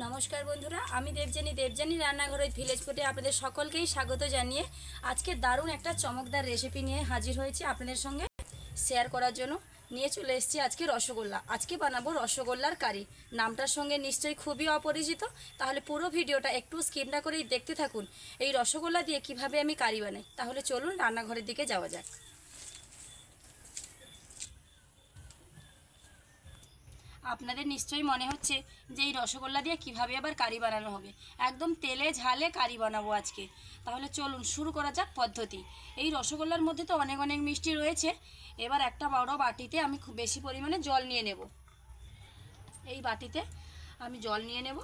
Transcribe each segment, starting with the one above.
নমস্কার বন্ধুরা, আমি দেবজানী দেবজানী রান্নাঘরের ভিলেজ ফুটে আপনাদের সকলকেই স্বাগত জানিয়ে আজকে দারুণ একটা চমকদার রেসিপি নিয়ে হাজির হয়েছি আপনাদের সঙ্গে শেয়ার করার জন্য। নিয়ে চলে এসেছি আজকে রসগোল্লা। আজকে বানাবো রসগোল্লার কারি। নামটার সঙ্গে নিশ্চয়ই খুবই অপরিচিত। তাহলে পুরো ভিডিওটা একটু স্কিপ না করেই দেখতে থাকুন। এই রসগোল্লা দিয়ে কীভাবে আমি কারি বানাই। তাহলে চলুন রান্নাঘরের দিকে যাওয়া যাক। আপনাদের নিশ্চয়ই মনে হচ্ছে যে এই রসগোল্লা দিয়ে কীভাবে আবার কারি বানানো হবে। একদম তেলে ঝালে কারি বানাবো আজকে। তাহলে চলুন, শুরু করা যাক পদ্ধতি। এই রসগোল্লার মধ্যে তো অনেক অনেক মিষ্টি রয়েছে। এবার একটা বড় বাটিতে আমি খুব বেশি পরিমাণে জল নিয়ে নেব। এই বাটিতে আমি জল নিয়ে নেব।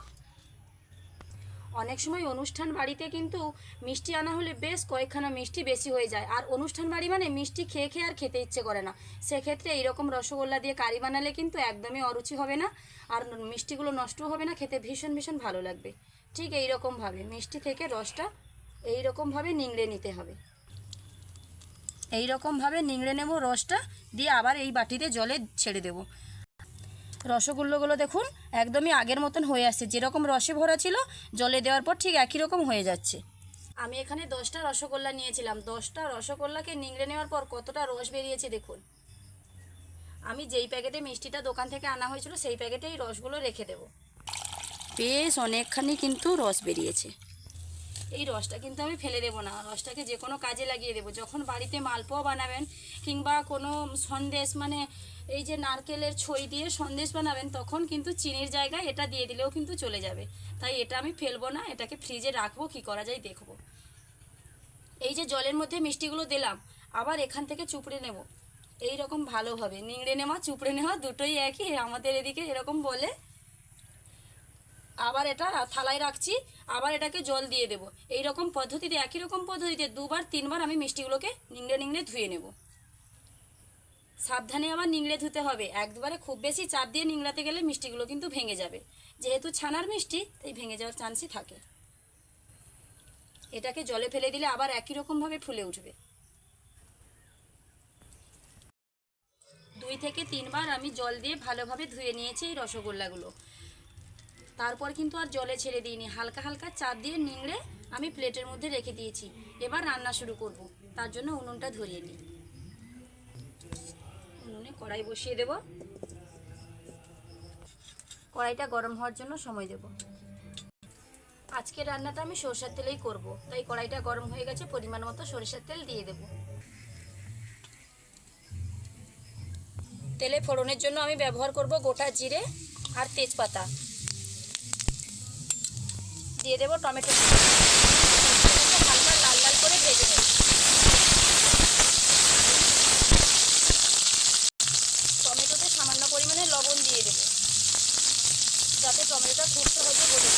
অনেক সময় অনুষ্ঠান বাড়িতে কিন্তু মিষ্টি আনা হলে বেশ কয়েকখানা মিষ্টি বেশি হয়ে যায়। আর অনুষ্ঠান বাড়ি মানে মিষ্টি খেয়ে খেয়ে আর খেতে ইচ্ছে করে না। সেক্ষেত্রে এইরকম রসগোল্লা দিয়ে কারি বানালে কিন্তু একদমই অরুচি হবে না। আর মিষ্টিগুলো নষ্ট হবে না, খেতে ভীষণ ভীষণ ভালো লাগবে। ঠিক এই রকমভাবে মিষ্টি থেকে রসটা এই রকমভাবে নিংড়ে নিতে হবে। এই রকমভাবে নিংড়ে নেব রসটা, দিয়ে আবার এই বাটিতে জলে ছেড়ে দেবো। রসগোল্লাগুলো দেখুন একদমই আগের মতন হয়ে আসছে। যেরকম রসে ভরা ছিল, জলে দেওয়ার পর ঠিক একই রকম হয়ে যাচ্ছে। আমি এখানে দশটা রসগোল্লা নিয়েছিলাম। দশটা রসগোল্লাকে নিংড়ে নেওয়ার পর কতটা রস বেরিয়েছে দেখুন। আমি যেই প্যাকেটে মিষ্টিটা দোকান থেকে আনা হয়েছিল, সেই প্যাকেটে এই রসগুলো রেখে দেব। বেশ অনেকখানি কিন্তু রস বেরিয়েছে। এই রসটা কিন্তু আমি ফেলে দেবো না। রসটাকে যে কোনো কাজে লাগিয়ে দেবো। যখন বাড়িতে মালপোয়া বানাবেন কিংবা কোনো সন্দেশ মানে এই যে নারকেলের ছই দিয়ে সন্দেশ বানাবেন, তখন কিন্তু চিনির জায়গায় এটা দিয়ে দিলেও কিন্তু চলে যাবে। তাই এটা আমি ফেলব না, এটাকে ফ্রিজে রাখব, কি করা যায় দেখব। এই যে জলের মধ্যে মিষ্টিগুলো দিলাম, আবার এখান থেকে চুপড়ে নেব। এই রকম ভালোভাবে নিংড়ে নেওয়া, চুপড়ে নেওয়া দুটোই একই। আমাদের এদিকে এরকম বলে আবার এটা থালায় রাখছি, আবার এটাকে জল দিয়ে দেবো। এই রকম পদ্ধতিতে, একই রকম পদ্ধতিতে দুবার, তিনবার আমি মিষ্টিগুলোকে নিংড়ে নিংড়ে ধুয়ে নেব। সাবধানে আবার নিংড়ে ধুতে হবে। একবারে খুব বেশি চাপ দিয়ে নিংড়াতে গেলে মিষ্টিগুলো কিন্তু ভেঙে যাবে। যেহেতু ছানার মিষ্টি, তাই ভেঙে যাওয়ার চান্সই থাকে। এটাকে জলে ফেলে দিলে আবার একই রকমভাবে ফুলে উঠবে। দুই থেকে তিনবার আমি জল দিয়ে ভালোভাবে ধুয়ে নিয়েছি এই রসগোল্লাগুলো। তারপর কিন্তু আর জলে ছেড়ে দিইনি। হালকা হালকা চাপ দিয়ে নিংড়ে আমি প্লেটের মধ্যে রেখে দিয়েছি। এবার রান্না শুরু করব। তার জন্য উনুনটা ধরিয়ে নিই। উনুনে কড়াই বসিয়ে দেব। কড়াইটা গরম হওয়ার জন্য সময় দেব। আজকে রান্নাটা আমি সরষের তেলেই করব। তাই কড়াইটা গরম হয়ে গেছে, পরিমাণ মতো সরিষার তেল দিয়ে দেব। তেলে ফোড়নের জন্য আমি ব্যবহার করব গোটা জিরে আর তেজপাতা। দিয়ে দেবো টমেটো। হালকা লাল লাল করে ভেজে নেব। টমেটোতে সামান্য পরিমাণে লবণ দিয়ে দেবো। যাতে টমেটোটা খুব সহজে গলে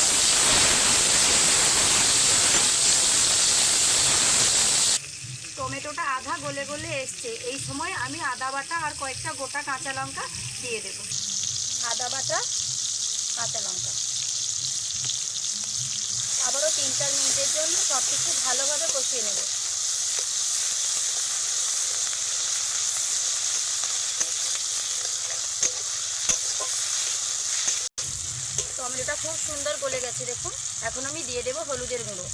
টমেটোটা আধা গলে গলে এসছে। এই সময় আমি আদা বাটা আর কয়েকটা গোটা কাঁচা লঙ্কা দিয়ে দেব। আদা বাটা, কাঁচা লঙ্কা। আবারও তিন চার মিনিটের জন্য সব কিছু ভালোভাবে কষিয়ে নেব। টমেটোটা খুব সুন্দর গলে গেছে, দেখুন। এখন আমি দিয়ে দেবো হলুদের গুঁড়ো।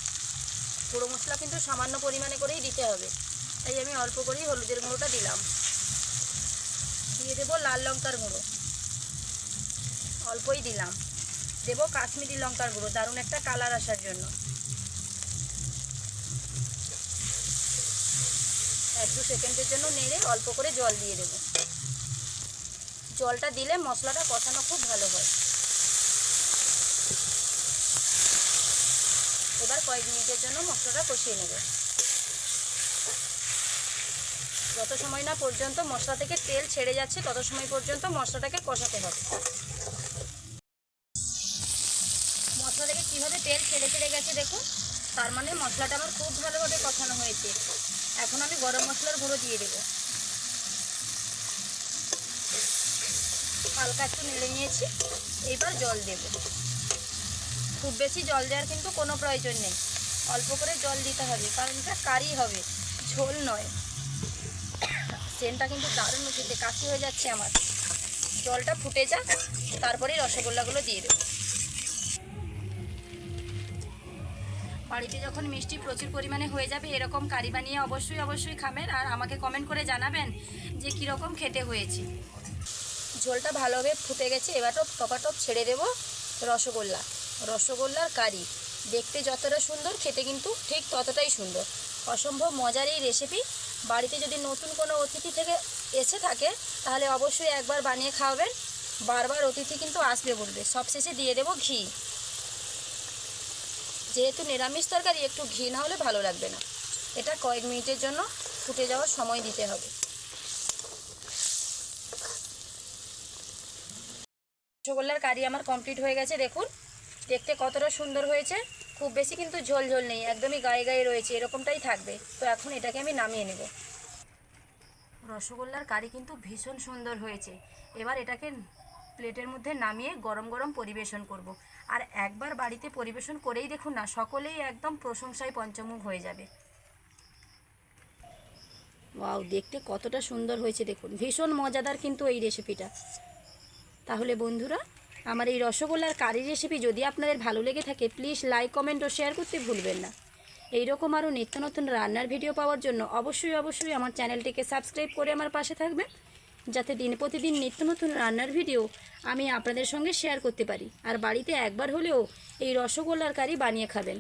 গুঁড়ো মশলা কিন্তু সামান্য পরিমাণে করেই দিতে হবে। তাই আমি অল্প করেই হলুদের গুঁড়োটা দিলাম। দিয়ে দেবো লাল লঙ্কার গুঁড়ো। অল্পই দিলাম। দেবো কাশ্মীরি লঙ্কার গুঁড়ো, দারুণ একটা কালার আসার জন্য। এক দু সেকেন্ডের জন্য নেড়ে অল্প করে জল দিয়ে দেব। জলটা দিলে মশলাটা কষানো খুব ভালো হয়। এবার কয়েক মিনিটের জন্য মশলাটা কষিয়ে নেব। যত সময় না পর্যন্ত মশলা থেকে তেল ছেড়ে যাচ্ছে, তত সময় পর্যন্ত মশলাটাকে কষাতে হবে। মশলা কীভাবে তেল ছেড়ে ছেড়ে গেছে দেখুন। তার মানে মশলাটা আমার খুব ভালোভাবে কষানো হয়েছে। এখন আমি গরম মশলার গুঁড়ো দিয়ে দেবো। হালকা একটু নেড়ে নিয়েছি। এইবার জল দেব। খুব বেশি জল দেওয়ার কিন্তু কোনো প্রয়োজন নেই। অল্প করে জল দিতে হবে, কারণ এটা কারি হবে, ঝোল নয়। সেন্টটা কিন্তু দারুণ উঠেছে কাশি হয়ে যাচ্ছে আমার। জলটা ফুটে যাক, তারপরে রসগোল্লাগুলো দিয়ে দেবো। বাড়িতে যখন মিষ্টি প্রচুর পরিমাণে হয়ে যাবে, এরকম কারি বানিয়ে অবশ্যই অবশ্যই খাবেন। আর আমাকে কমেন্ট করে জানাবেন যে কীরকম খেতে হয়েছে। ঝোলটা ভালোভাবে ফুটে গেছে, এবার টপ টপাটপ ছেড়ে দেব রসগোল্লা। রসগোল্লার কারি দেখতে যতটা সুন্দর, খেতে কিন্তু ঠিক ততটাই সুন্দর। অসম্ভব মজার এই রেসিপি বাড়িতে যদি নতুন কোনো অতিথি থেকে এসে থাকে, তাহলে অবশ্যই একবার বানিয়ে খাওয়াবেন। বারবার অতিথি কিন্তু আসবে বলবে। সবশেষে দিয়ে দেবো ঘি। যেহেতু নিরামিষ তরকারি, একটু ঘি না হলে ভালো লাগবে না। এটা কয়েক মিনিটের জন্য ফুটে যাওয়ার সময় দিতে হবে। রসগোল্লার কারি আমার কমপ্লিট হয়ে গেছে, দেখুন। দেখতে কতটা সুন্দর হয়েছে। খুব বেশি কিন্তু ঝোল ঝোল নেই, একদমই গায়ে গায়ে রয়েছে, এরকমটাই থাকবে। তো এখন এটাকে আমি নামিয়ে নেব। রসগোল্লার কারি কিন্তু ভীষণ সুন্দর হয়েছে। এবার এটাকে প্লেটের মধ্যে নামিয়ে গরম গরম পরিবেশন করব। আর একবার বাড়িতে পরিবেশন করেই দেখুন না, সকলেই একদম প্রশংসায় পঞ্চমুখ হয়ে যাবে। ওয়াও, দেখতে কতটা সুন্দর হয়েছে দেখুন। ভীষণ মজাদার কিন্তু এই রেসিপিটা তাহলে বন্ধুরা, আমার এই রসগোল্লার কারি রেসিপি যদি আপনাদের ভালো লেগে থাকে প্লিজ লাইক কমেন্ট ও শেয়ার করতে ভুলবেন না। এই রকম আরও নিত্য নতুন রান্নার ভিডিও পাওয়ার জন্য অবশ্যই অবশ্যই আমার চ্যানেলটিকে সাবস্ক্রাইব করে আমার পাশে থাকবেন। যাতে দিন প্রতিদিন নিত্য নতুন রান্নার ভিডিও আমি আপনাদের সঙ্গে শেয়ার করতে পারি। আর বাড়িতে একবার হলেও এই রসগোল্লার কারি বানিয়ে খাবেন।